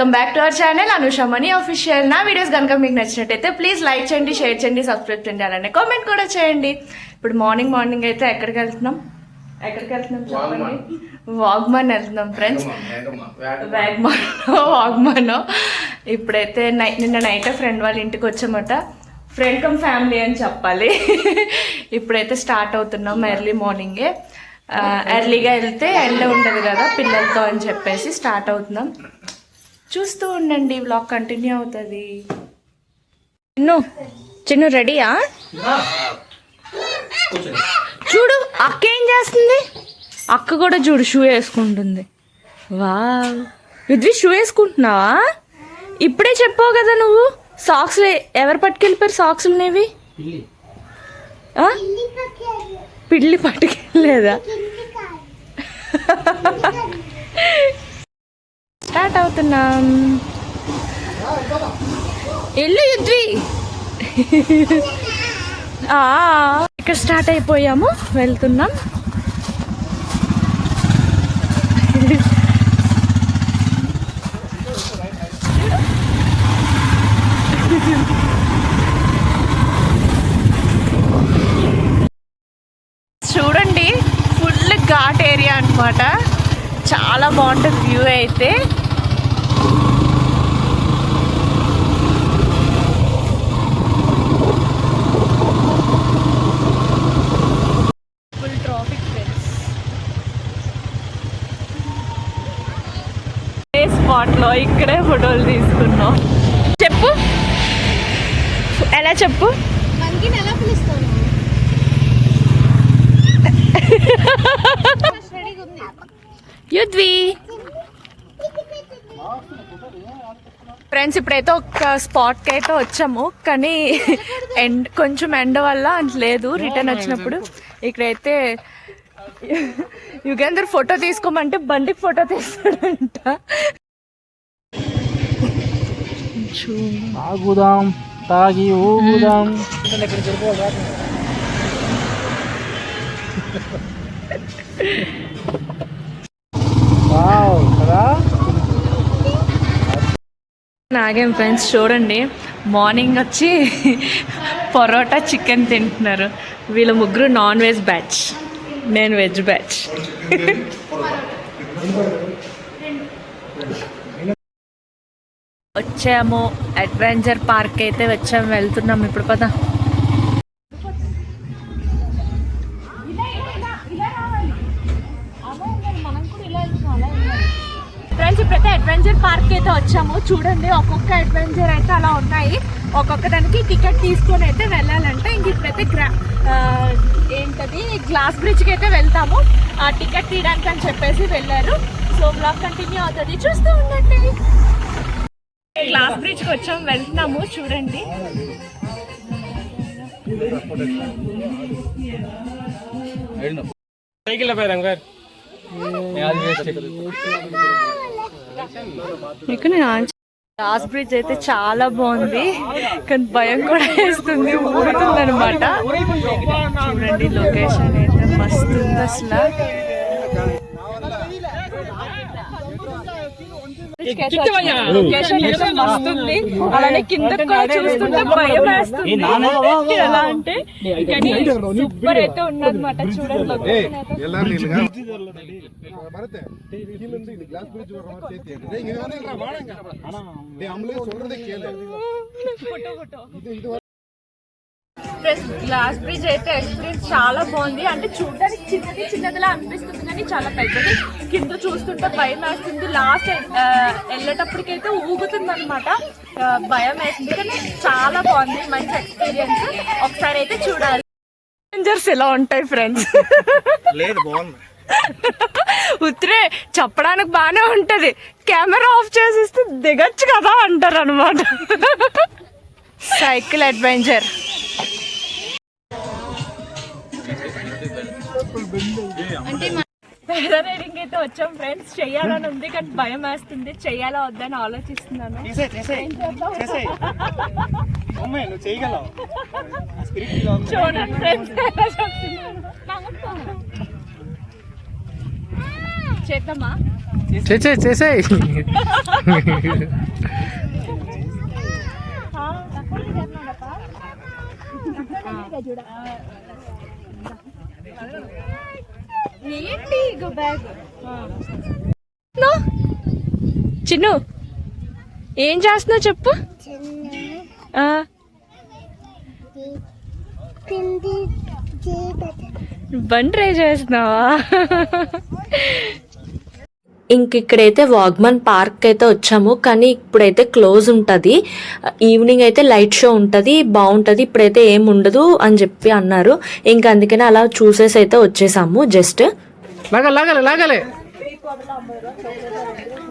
Welcome back to our channel Anusha money official నా videos కనుక మీకు నచ్చినట్టయితే ప్లీజ్ లైక్ చేయండి షేర్ చేయండి సబ్స్క్రైబ్ చేయండి అలానే కామెంట్ కూడా చేయండి. ఇప్పుడు మార్నింగ్ మార్నింగ్ అయితే ఎక్కడికి వెళ్తున్నాం? ఎక్కడికి వెళ్తున్నాం చెప్పండి? వాగ్మన్. వెళ్తున్నాం ఫ్రెండ్స్ వాగ్మన్ వాగ్మన్ ఇప్పుడైతే నై నిన్న నైట్ ఫ్రెండ్ వాళ్ళ ఇంటికి వచ్చామట. ఫ్రెండ్ కమ్ ఫ్యామిలీ అని చెప్పాలి. ఇప్పుడైతే స్టార్ట్ అవుతున్నాం ఎర్లీ మార్నింగే ఎర్లీగా వెళ్తే ఎండ ఉండదు కదా పిల్లలతో అని చెప్పేసి స్టార్ట్ అవుతున్నాం. చూస్తూ ఉండండి వ్లాగ్ కంటిన్యూ అవుతుంది. చిన్ను చిన్ను రెడీయా? చూడు అక్క ఏం చేస్తుంది? అక్క కూడా చూడు షూ వేసుకుంటుంది. వా విద్వి షూ వేసుకుంటున్నావా? ఇప్పుడే చెప్పావు కదా నువ్వు సాక్స్ ఎవరు పట్టుకెళ్ళిపోయారు సాక్స్లు నేవి? ఆ? పిల్లి పట్టుకెళ్ళలేదా? స్టార్ట్ అవుతున్నాం. ఎల్లు యుద్వి ఇక్కడ స్టార్ట్ అయిపోయాము వెళ్తున్నాం. చూడండి ఫుల్ ఘాట్ ఏరియా అన్నమాట. చాలా బాగుంటుంది వ్యూ అయితే ఫుల్ ట్రాఫిక్ ఏ స్పాట్లో ఇక్కడే ఫోటోలు తీసుకున్నాం. చెప్పు. ఎలా చెప్పు? యుద్వి. ఫ్రెండ్స్ ఇప్పుడైతే ఒక స్పాట్కి అయితే వచ్చాము కానీ ఎండ్ కొంచెం ఎండ వల్ల అంత లేదు రిటర్న్ వచ్చినప్పుడు. ఇక్కడైతే యుగేందర్ ఫోటో తీసుకోమంటే బండికి ఫోటో తీస్తాడంట. తాగుదాం తాగి ఊగుదాం. నాగేం ఫ్రెండ్స్ చూడండి. మార్నింగ్ వచ్చి పరోటా చికెన్ తింటున్నారు. వీళ్ళ ముగ్గురు నాన్ వెజ్ బ్యాచ్. నేను వెజ్ బ్యాచ్. వచ్చాము. అడ్వెంచర్ పార్క్ అయితే వచ్చాము వెళ్తున్నాం ఇప్పుడు పద. ఫ్రెండ్స్ ఇప్పుడైతే అడ్వెంచర్ పార్క్ అయితే వచ్చాము. చూడండి ఒక్కొక్క అడ్వెంచర్ అయితే అలా ఉన్నాయి. ఒక్కొక్క దానికి టికెట్ తీసుకొని అయితే వెళ్ళాలంటే ఇంక ఇప్పుడైతే గ్రా ఏంటది గ్లాస్ బ్రిడ్జ్కి అయితే వెళ్తాము. ఆ టికెట్ తీయడానికి అని చెప్పేసి వెళ్ళారు. సో బ్లాగ్ కంటిన్యూ అవుతుంది. చూస్తూ ఉండండి. గ్లాస్ బ్రిడ్జ్కి వచ్చాము వెళ్తున్నాము చూడండి. సైకిల్ ఇక్కడ గ్లాస్ బ్రిడ్జ్ అయితే చాలా బాగుంది కానీ భయం కూడా వేస్తుంది ఊరుతుంది అనమాట చూడండి లొకేషన్ అయితే మస్తు ఉంది అసలు. ఉంది అలానే కింద కూడా చూస్తుంటే భయం వేస్తుంది ఎలా అంటే సూపర్ అయితే ఉన్నదన్నమాట చూడండి బ్రిడ్జ్ గ్లాస్ బ్రిడ్జ్ అయితే ఎక్స్పీరియన్స్ చాలా బాగుంది. అంటే చూడడానికి చిన్నది చిన్నదిలా అనిపిస్తుంది కానీ చాలా పెద్దది. కింద చూస్తుంటే భయం వేస్తుంది. లాస్ట్ వెళ్ళేటప్పటికైతే ఊగుతుంది అనమాట భయం వేస్తుంది కానీ చాలా బాగుంది. మంచి ఎక్స్పీరియన్స్ ఒకసారి అయితే చూడాలి. డేంజర్స్ ఎలా ఉంటాయి ఫ్రెండ్స్ లేదు బాగుంది. ఉత్తరే చెప్పడానికి బాగానే ఉంటది. కెమెరా ఆఫ్ చేసిస్తే దిగచ్చు కదా అంటారు అనమాట సైకిల్ అడ్వెంచర్ రైడింగ్ అయితే వచ్చాం ఫ్రెండ్స్. చెయ్యాలని ఉంది కానీ భయం వేస్తుంది. చెయ్యాలా వద్దని ఆలోచిస్తున్నాను. చేసే చేసే చేసే చూడండి ఫ్రెండ్స్ చేద్దామా? చేసేయ్ ఏంటి ఇగో బ్యాగ్ నో. చిన్ను ఏం చేస్తున్నావు చెప్పు. బండి ట్రై చేస్తున్నావా? ఇంక ఇక్కడైతే వాగ్మన్ పార్క్ అయితే వచ్చాము కానీ ఇప్పుడైతే క్లోజ్ ఉంటుంది. ఈవినింగ్ అయితే లైట్ షో ఉంటుంది బాగుంటుంది ఇప్పుడైతే ఏం ఉండదు అని చెప్పి అన్నారు. ఇంకా అందుకనే అలా చూసేసి అయితే వచ్చేసాము జస్ట్. లాగాలి లాగాలి లాగాలి.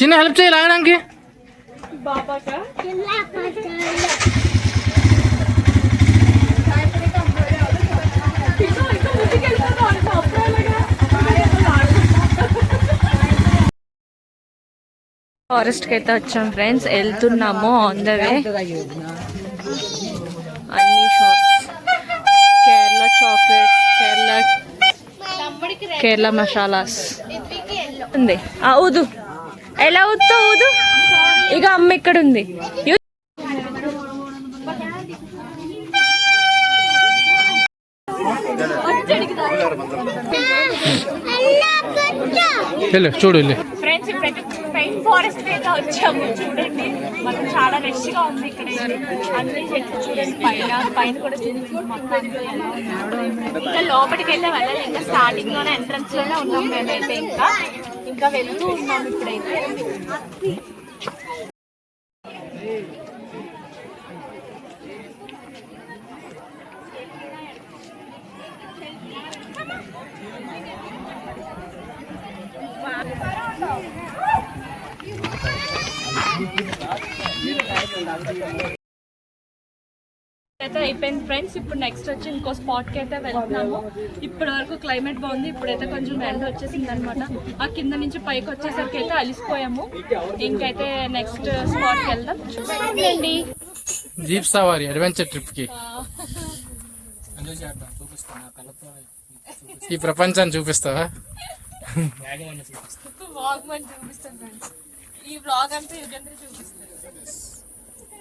చిన్న హెల్ప్ చేయి లాగడానికి. కి అయితే వచ్చాం ఫ్రెండ్స్. వెళ్తున్నాము ఆన్ ద వే అన్ని షాప్స్ కేరళ చాక్లెట్స్ కేరళ కేరళ మసాలాస్. ఉంది. ఊదు. ఎలా ఊదుతావు ఊదు? ఇక అమ్మ ఇక్కడ ఉంది. చూడు వెళ్ళు ఫ్రెండ్స్ ఇప్పుడైతే పెయిన్ ఫారెస్ట్ అయితే వచ్చాము చూడండి మనకు చాలా రష్గా ఉంది ఇక్కడ అన్ని చెట్లు చూడండి పైన పైన కూడా చూడండి మొత్తం ఇంకా లోపలికి అయితే వెళ్ళాలి ఇంకా స్టార్టింగ్లోనే ఎంట్రన్స్లోనే ఉన్నాం మేమైతే ఇంకా. ఇంకా వెళ్తూ ఉన్నాం ఇప్పుడైతే అయితే అయిపోయింది ఫ్రెండ్స్. ఇప్పుడు నెక్స్ట్ వచ్చి ఇంకో స్పాట్కి అయితే వెళ్తున్నాము. ఇప్పటి వరకు క్లైమేట్ బాగుంది ఇప్పుడైతే కొంచెం ఎండ వచ్చేసింది అనమాట ఆ కింద నుంచి పైకి వచ్చేసరికి అయితే అలిసిపోయాము. ఇంకైతే నెక్స్ట్ స్పాట్కి వెళ్దాం. జీప్ సవారీ అడ్వెంచర్ ట్రిప్కి. ఈ ప్రపంచాన్ని చూపిస్తావా? వ్లాగ్ మనం చూపిస్తాం ఫ్రెండ్స్. ఈ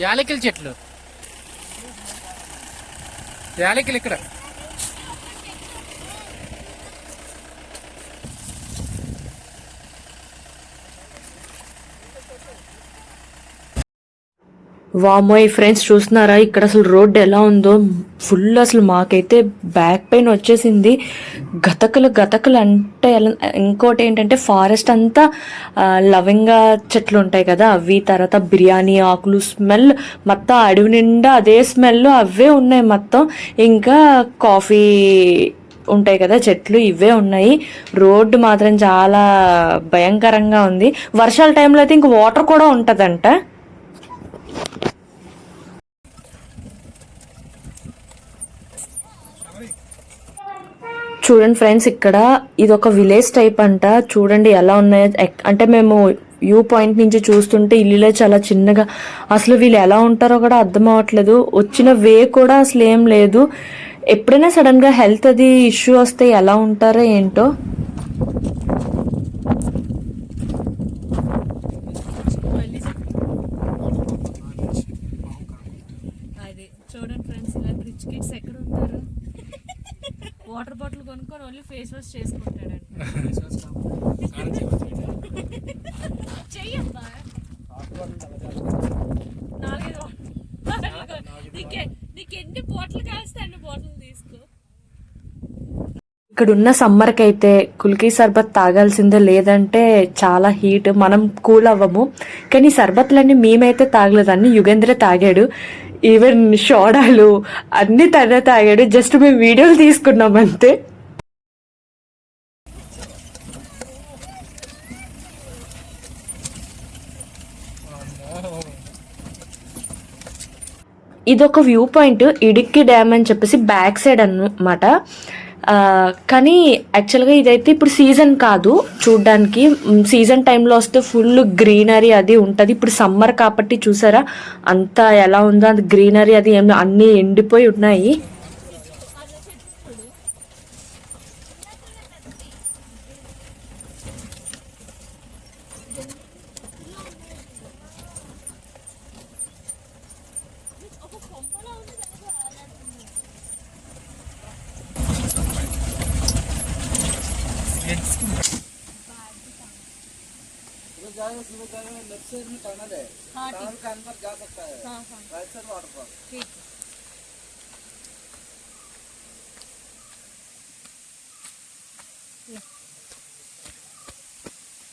యాలకిల చెట్లు యాలకిలు ఇక్కడ వామోయ్ ఫ్రెండ్స్ చూస్తున్నారా? ఇక్కడ అసలు రోడ్డు ఎలా ఉందో? ఫుల్ అసలు మాకైతే బ్యాక్ పెయిన్ వచ్చేసింది. గతకలు గతకలు అంటే ఎలా ఇంకోటి ఏంటంటే ఫారెస్ట్ అంతా లవింగా లవంగా చెట్లు ఉంటాయి కదా అవి తర్వాత బిర్యానీ ఆకులు స్మెల్ మొత్తం అడవి నిండా అదే స్మెల్ అవే ఉన్నాయి మొత్తం. ఇంకా కాఫీ ఉంటాయి కదా చెట్లు ఇవే ఉన్నాయి. రోడ్డు మాత్రం చాలా భయంకరంగా ఉంది. వర్షాల టైంలో అయితే ఇంక వాటర్ కూడా ఉంటుందంట. చూడండి ఫ్రెండ్స్ ఇక్కడ ఇది ఒక విలేజ్ టైప్ అంట. చూడండి ఎలా ఉన్నాయో. అంటే మేము వ్యూ పాయింట్ నుంచి చూస్తుంటే ఇల్లులే చాలా చిన్నగా. అసలు వీళ్ళు ఎలా ఉంటారో కూడా అర్థం అవ్వట్లేదు. వచ్చిన వే కూడా అసలు ఏం లేదు. ఎప్పుడైనా సడన్గా హెల్త్ అది ఇష్యూ వస్తే ఎలా ఉంటారో ఏంటో అది చూడండి ఫ్రెండ్స్ ఇలా రిచ్ కిడ్స్ ఎక్కడ ఉంటారు వాటర్ బాటిల్ కొనుక్కొని ఓన్లీ ఫేస్ వాష్ చేసుకుంటాడండి నాలుగైదు బాటిల్ నీకే అన్ని బాటిల్ తీసుకో. ఇక్కడ ఉన్న సమ్మర్కి అయితే కుల్కీ సర్బత్ తాగాల్సిందే లేదంటే చాలా హీట్. మనం కూల్ అవ్వము. కానీ సర్బత్లన్నీ మేమైతే తాగలేదు. అన్ని యుగేంద్ర తాగాడు. ఈవెన్ సోడాలు అన్ని తనే తాగాడు. జస్ట్ మేము వీడియోలు తీసుకున్నాం అంతే ఇది ఒక వ్యూ పాయింట్ ఇడిక్కి డ్యామ్ అని చెప్పేసి బ్యాక్ సైడ్ అన్నమాట. కానీ యాక్చువల్గా ఇదైతే ఇప్పుడు సీజన్ కాదు. చూడ్డానికి సీజన్ టైంలో వస్తే ఫుల్ గ్రీనరీ అది ఉంటుంది. ఇప్పుడు సమ్మర్ కాబట్టి చూసారా అంతా ఎలా ఉందో అది గ్రీనరీ అది ఏం అన్నీ ఎండిపోయి ఉన్నాయి.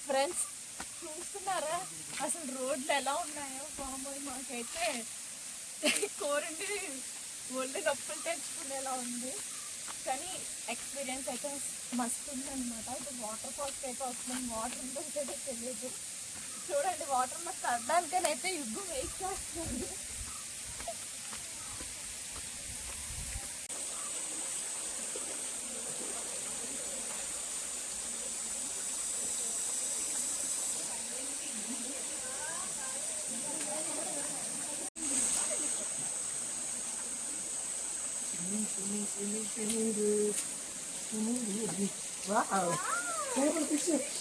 ఫ్రెండ్స్ చూస్తున్నారా? అసలు రోడ్లు ఎలా ఉన్నాయో? బాబోయ్ మాకైతే కోరండి ఒళ్ళు నొప్పులు తెచ్చుకునేలా ఉంది. కానీ ఎక్స్పీరియన్స్ అయితే మస్తు ఉందన్నమాట. ఇప్పుడు వాటర్ ఫాల్స్కి అయితే వస్తున్నాం వాటర్ ఉంటుందో తెలియదు. చూడండి వాటర్ మాకు తగ్గడానికైనా అయితే యుద్ధం వెయిట్ చేస్తుంది చలో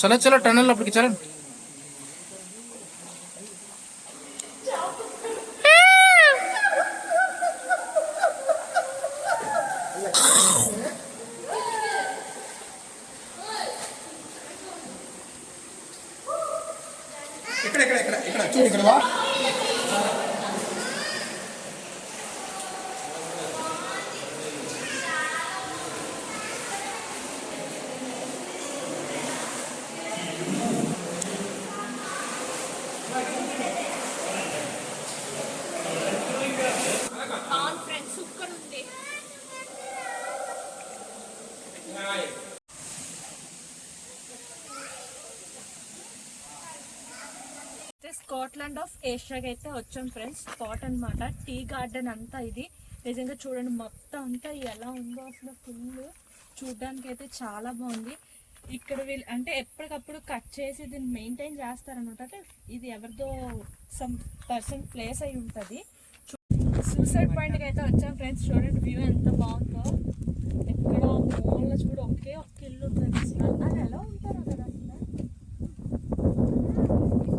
చలో టన్నల్ అప్పటికి చలో. ఇక్కడ స్కాట్లాండ్ ఆఫ్ ఏషియాకి అయితే వచ్చాం ఫ్రెండ్స్. స్పాట్ అన్నమాట. టీ గార్డెన్ అంతా ఇది. నిజంగా చూడండి మొత్తం అంతా ఎలా ఉందో అసలు ఫుల్ చూడడానికి అయితే చాలా బాగుంది. ఇక్కడ వీళ్ళు అంటే ఎప్పటికప్పుడు కట్ చేసి దీన్ని మెయింటైన్ చేస్తారనమాట అంటే ఇది ఎవరిదో సమ్ పర్సన్ ప్లేస్ అయి ఉంటుంది. సూసైడ్ పాయింట్కి అయితే వచ్చాం ఫ్రెండ్స్. చూడండి వ్యూ ఎంత బాగుందో. ఎక్కడ మూల చూడు ఒకే ఒక్క ఇల్లు ఉంటుంది అది ఎలా ఉంటారు అక్కడ అసలు?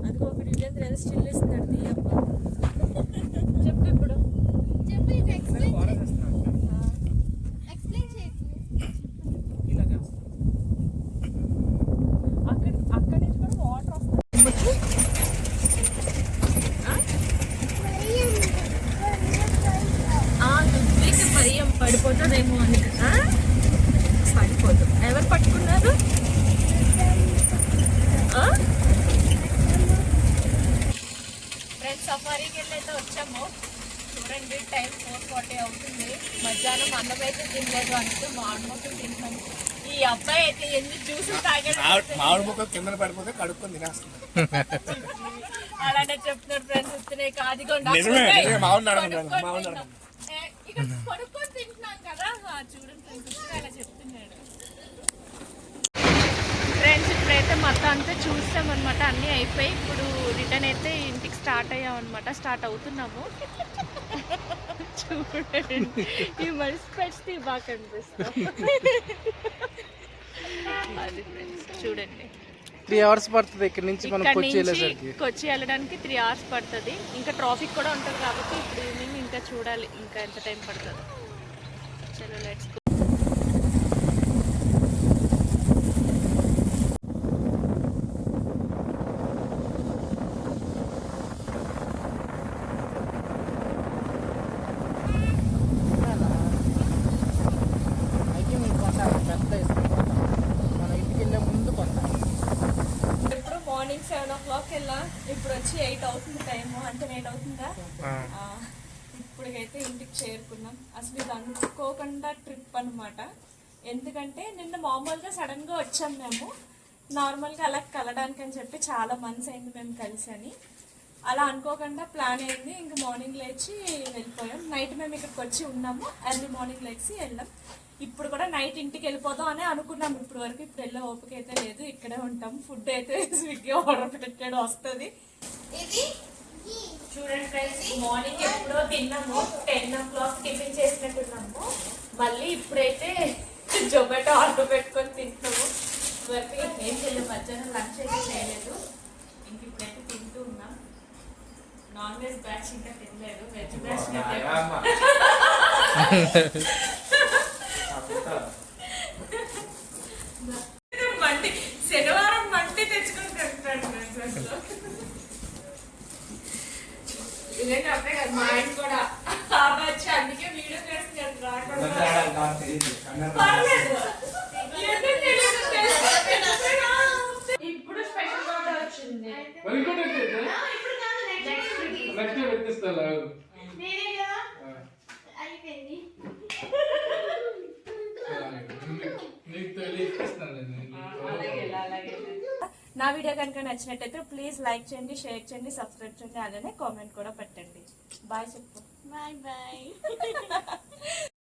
అది ఒకటి రిజన్ ఏదో స్టిల్ ఇస్తున్నాడు తీయప్ప. చెప్పు ఇప్పుడు. చెప్పు ఇది ఎక్స్ప్లెయిన్ ఎక్స్ప్లెయిన్ చేయకు అక్కడ అక్కడి నుంచి కూడా వాటర్ వస్తుంది ఆ దుబ్బికి భయం పడిపోతుందేమో అని కదా పడిపోదు ఎవరు పట్టుకున్నారు ఫ్రెండ్స్ సఫారీకి వెళ్ళి అయితే వచ్చాము చూడండి టైం ఫోర్ ఫార్టీ అవుతుంది మధ్యాహ్నం అన్నం అంటూ మామిడి తింటాము ఈ అబ్బాయి అయితే ఎన్ని జ్యూసులు తాగాడు మామిడి ముక్క కింద పడిపోతే కడుక్కొని తినేస్తుంది అలానే చెప్తున్నాడు ఫ్రెండ్స్ వస్తున్నాయి కాదు. తింటున్నాం చూడండి చెప్తున్నాడు. ఫ్రెండ్స్ ఇప్పుడైతే మొత్తం అంతా చూస్తాం అనమాట అన్నీ అయిపోయి ఇప్పుడు రిటర్న్ అయితే ఇంటికి స్టార్ట్ అయ్యాం అనమాట స్టార్ట్ అవుతున్నాము. చూడండి. ఈ మరి స్పెట్స్ బాగా కనిపిస్తాం అది ఫ్రెండ్స్ చూడండి. త్రీ అవర్స్ పడుతుంది ఇక్కడ నుంచి మనం కొచ్చి వెళ్ళేసరికి కొచ్చి వెళ్ళడానికి త్రీ అవర్స్ పడుతుంది. ఇంకా ట్రాఫిక్ కూడా ఉంటుంది కాబట్టి ఇప్పుడు ఈవినింగ్ ఇంకా చూడాలి. ఇంకా ఎంత టైం పడుతుంది. చలో లెట్స్ మన ఇంటికి వెళ్ళే ముందు కొంత ఇప్పుడు మార్నింగ్ సెవెన్ ఓ క్లాక్ వెళ్ళా ఇప్పుడు వచ్చి ఎయిట్ అవుతుంది టైం అంటే నైట్ అవుతుందా ఆ, ఇప్పటికైతే ఇంటికి చేరుకున్నాం అసలు ఇది అనుకోకుండా ట్రిప్ అనమాట ఎందుకంటే నిన్న మామూలుగా సడన్గా వచ్చాం మేము. నార్మల్గా అలా కలడానికి అని చెప్పి చాలా మంత్స్ అయింది మేము కలిసి అని. అలా అనుకోకుండా ప్లాన్ అయింది. ఇంక మార్నింగ్ లేచి వెళ్ళిపోయాం. నైట్ మేము ఇక్కడికి వచ్చి ఉన్నాము. ఎర్లీ మార్నింగ్ లేచి వెళ్ళాం. ఇప్పుడు కూడా నైట్ ఇంటికి వెళ్ళిపోదాం అని అనుకున్నాం. ఇప్పుడు వరకు ఇప్పుడు వెళ్ళే ఓపిక అయితే లేదు. ఇక్కడే ఉంటాం. ఫుడ్ అయితే స్విగ్గీ ఆర్డర్ పెట్టాడు. వస్తుంది. ఇది చూడండి ఫ్రెండ్స్ మార్నింగ్ ఎప్పుడో తిన్నాము. టెన్ ఓ క్లాక్ టిఫిన్ చేసినట్టున్నాము. మళ్ళీ ఇప్పుడైతే జొమాటో ఆర్డర్ పెట్టుకొని తింటాము వరకు ఏం చేయలేదు మధ్యాహ్నం లంచ్ అయితే చేయలేదు. ఇంక ఇప్పుడైతే తింటూ ఉన్నాం. నాన్ వెజ్ బ్యాచ్ ఇంకా తినలేదు. వెజ్ బ్యాచ్ కదా మా ఆయన కూడా. వచ్చి అందుకే వీడియో చేస్తున్నాడు రాకుండా. ఇప్పుడు స్పెషల్ వచ్చింది నేనే కదా అయిపోయింది నా వీడియో కనుక నచ్చినట్టయితే ప్లీజ్ లైక్ చేయండి షేర్ చేయండి సబ్స్క్రైబ్ చేయండి అలానే కామెంట్ కూడా పెట్టండి. బాయ్ చెప్పు బాయ్ బాయ్